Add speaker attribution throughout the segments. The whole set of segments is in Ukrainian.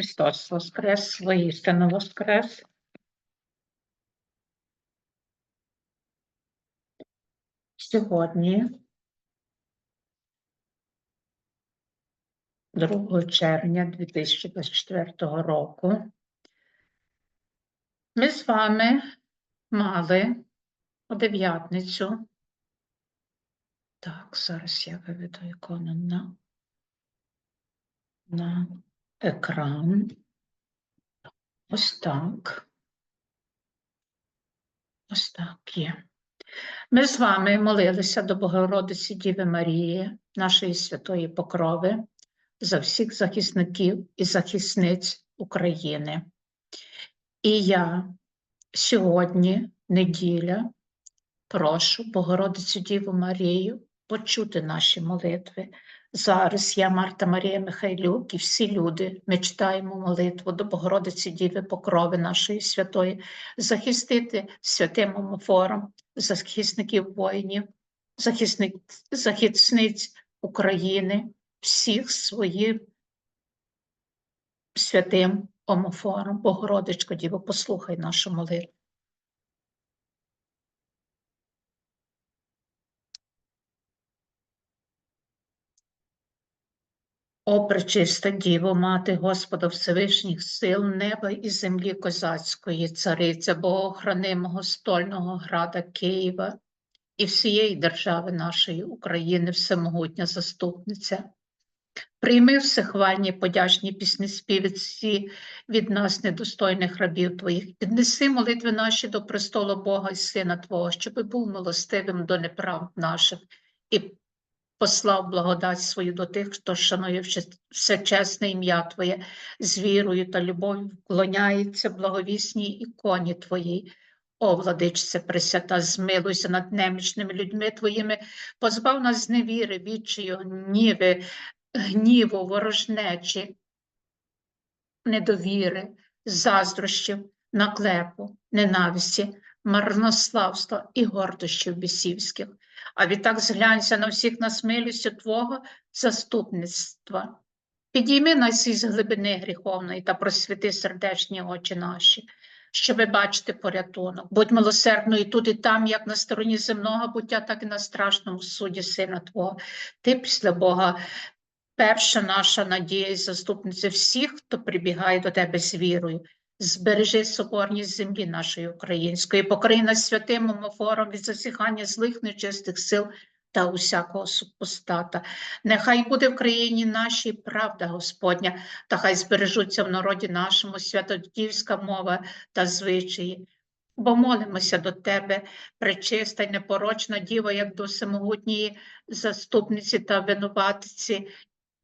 Speaker 1: Христос Воскрес, воістину Воскрес. Сьогодні, 2 червня 2024 року, ми з вами мали у дев'ятницю. Так, зараз я виведу ікону на, на екран. Ось так. Ось так є. Ми з вами молилися до Богородиці Діви Марії, нашої святої Покрови, за всіх захисників і захисниць України. І я сьогодні, неділя, прошу Богородицю Діву Марію почути наші молитви. Зараз я, Марта Марія Михайлюк, і всі люди, ми читаємо молитву до Богородиці Діви Покрови нашої святої, захистити святим омофором, захисників воїнів, захисник, захисниць України, всіх своїм святим омофором. Богородичко, Діво, послухай нашу молитву. О, пречиста Діво, Мати Господа Всевишніх сил, неба і землі козацької, цариця Богохранимого стольного града Києва і всієї держави нашої України, всемогутня заступниця. Прийми всехвальні подячні пісні співці від нас, недостойних рабів Твоїх, піднеси молитви наші до престолу Бога і Сина Твого, щоб був милостивим до неправд наших і послав благодать свою до тих, хто шанує вше- всечесне ім'я Твоє, з вірою та любов'ю вклоняється благовісній іконі Твоїй. О, владичце Пресвята, змилуйся над немічними людьми Твоїми, позбав нас зневіри, відчаю, гніви, гніву, ворожнечі, недовіри, заздрощів, наклепу, ненависті, марнославства і гордощів бісівських. А відтак зглянься на всіх нас милістю Твого заступництва. Підійми нас із глибини гріховної та просвіти сердечні очі наші, щоби бачити порятунок. Будь милосердною тут і там, як на стороні земного буття, так і на страшному суді Сина Твого. Ти після Бога перша наша надія і заступниця всіх, хто прибігає до тебе з вірою. Збережи соборність землі нашої української, покрий нас святим омофором від засіхання злих нечистих сил та усякого супостата. Нехай буде в країні нашій правда Господня, та хай збережуться в народі нашому святодівська мова та звичаї. Бо молимося до тебе, пречиста й непорочна діва, як до всемогутньої заступниці та винуватиці,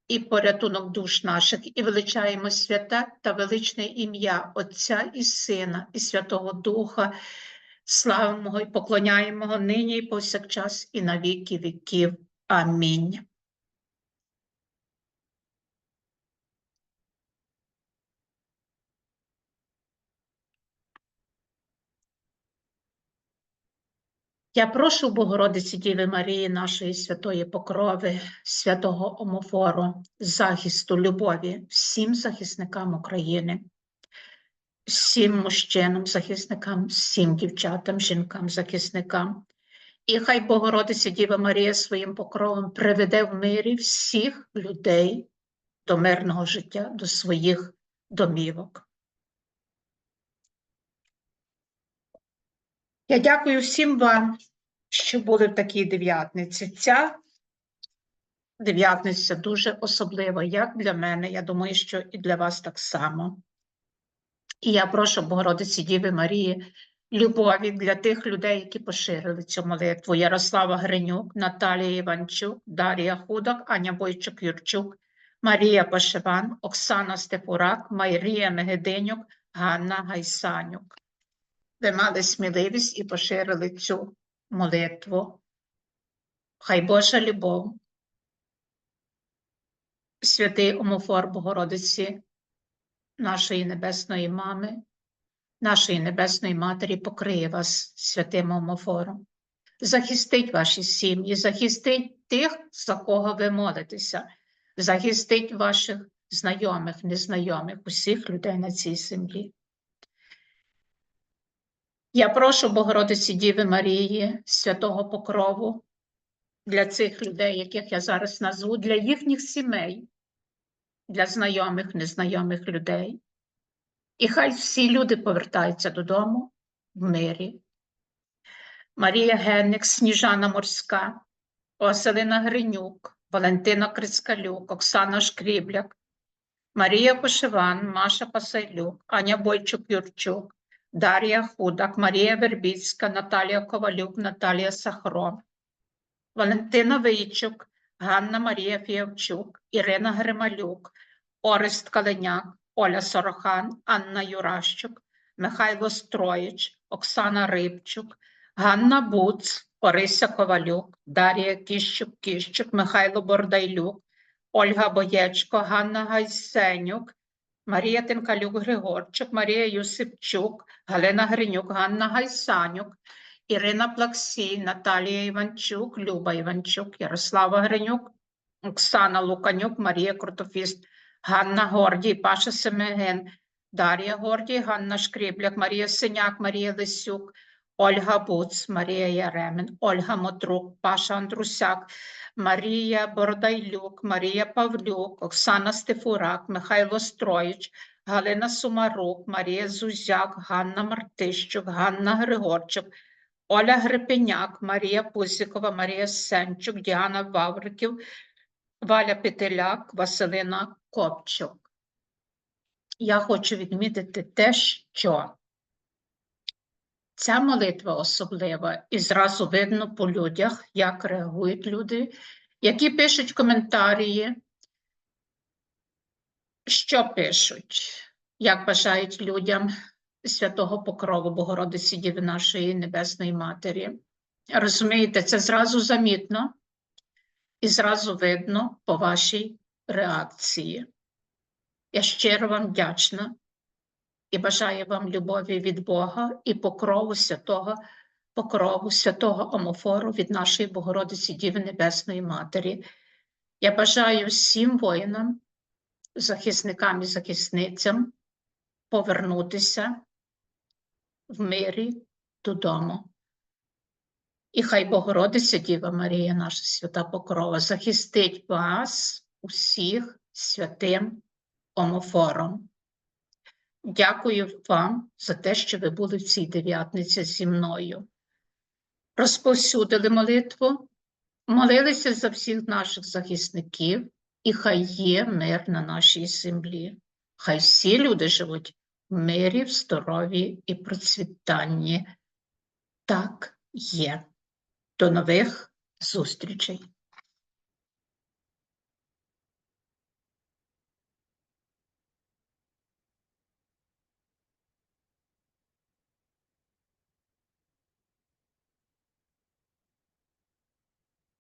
Speaker 1: і порятунок душ наших, і величаємо свята та величне ім'я Отця і Сина, і Святого Духа, славимо і поклоняємо нині і повсякчас, і на віки віків. Амінь. Я прошу Богородиці Діви Марії, нашої святої покрови, святого омофору, захисту, любові всім захисникам України, всім мужчинам, захисникам, всім дівчатам, жінкам, захисникам. І хай Богородиця Діва Марія своїм покровом приведе в мирі всіх людей до мирного життя, до своїх домівок. Я дякую всім вам, що були в такій дев'ятниці. Ця дев'ятниця дуже особлива, як для мене, я думаю, що і для вас так само. І я прошу Богородиці Діви Марії любові для тих людей, які поширили цю молитву. Ярослава Гринюк, Наталія Іванчук, Дар'я Худак, Аня Бойчук Юрчук, Марія Пашеван, Оксана Степурак, Марія Мегединюк, Ганна Гайсанюк ви мали сміливість і поширили цю молитву. Хай Божа любов, святий Омофор Богородиці, нашої Небесної Мами, нашої Небесної Матері покриє вас святим Омофором. Захистить ваші сім'ї, захистить тих, за кого ви молитеся, захистить ваших знайомих, незнайомих, усіх людей на цій землі. Я прошу Богородиці Діви Марії, святого покрову для цих людей, яких я зараз назву, для їхніх сімей, для знайомих, незнайомих людей. І хай всі люди повертаються додому в мирі. Марія Генник, Сніжана Морська, Василина Гринюк, Валентина Крицкалюк, Оксана Шкрібляк, Марія Пошиван, Маша Пасайлюк, Аня Бойчук-Юрчук, Дар'я Худак, Марія Вербіцька, Наталія Ковалюк, Наталія Сахро, Валентина Вийчук, Ганна Марія Фіявчук, Ірина Грималюк, Орест Калиняк, Оля Сорохан, Анна Юращук, Михайло Строїч, Оксана Рибчук, Ганна Буц, Орися Ковалюк, Дар'я Кіщук-Кіщук, Михайло Бордайлюк, Ольга Боєчко, Ганна Гайсенюк, Марія Тинкалюк-Григорчук, Марія Юсипчук, Галина Гринюк, Ганна Гайсанюк, Ірина Плаксій, Наталія Іванчук, Люба Іванчук, Ярослава Гринюк, Оксана Луканюк, Марія Крутофіст, Ганна Гордій, Паша Семеген, Дар'я Гордій, Ганна Шкрібляк, Марія Синяк, Марія Лисюк, Ольга Буц, Марія Яремин, Ольга Мотрук, Паша Андрусяк, Марія Бородайлюк, Марія Павлюк, Оксана Стефурак, Михайло Строїч, Галина Сумарук, Марія Зузяк, Ганна Мартищук, Ганна Григорчук, Оля Грипеняк, Марія Пузікова, Марія Сенчук, Діана Вавриків, Валя Петеляк, Василина Копчук. Я хочу відмітити те, що ця молитва особлива, і зразу видно по людях, як реагують люди, які пишуть коментарі, що пишуть, як бажають людям святого покрову Богородиці Діви нашої Небесної Матері. Розумієте, це зразу замітно і зразу видно по вашій реакції. Я щиро вам вдячна і бажаю вам любові від Бога і покрову святого, покрову святого Омофору від нашої Богородиці Діви Небесної Матері. Я бажаю всім воїнам, захисникам і захисницям повернутися в мирі додому. І хай Богородиця Діва Марія, наша свята покрова, захистить вас усіх святим омофором. Дякую вам за те, що ви були в цій дев'ятниці зі мною. Розповсюдили молитву, молилися за всіх наших захисників, і хай є мир на нашій землі. Хай всі люди живуть в мирі, в здоров'ї і процвітанні. Так є. До нових зустрічей!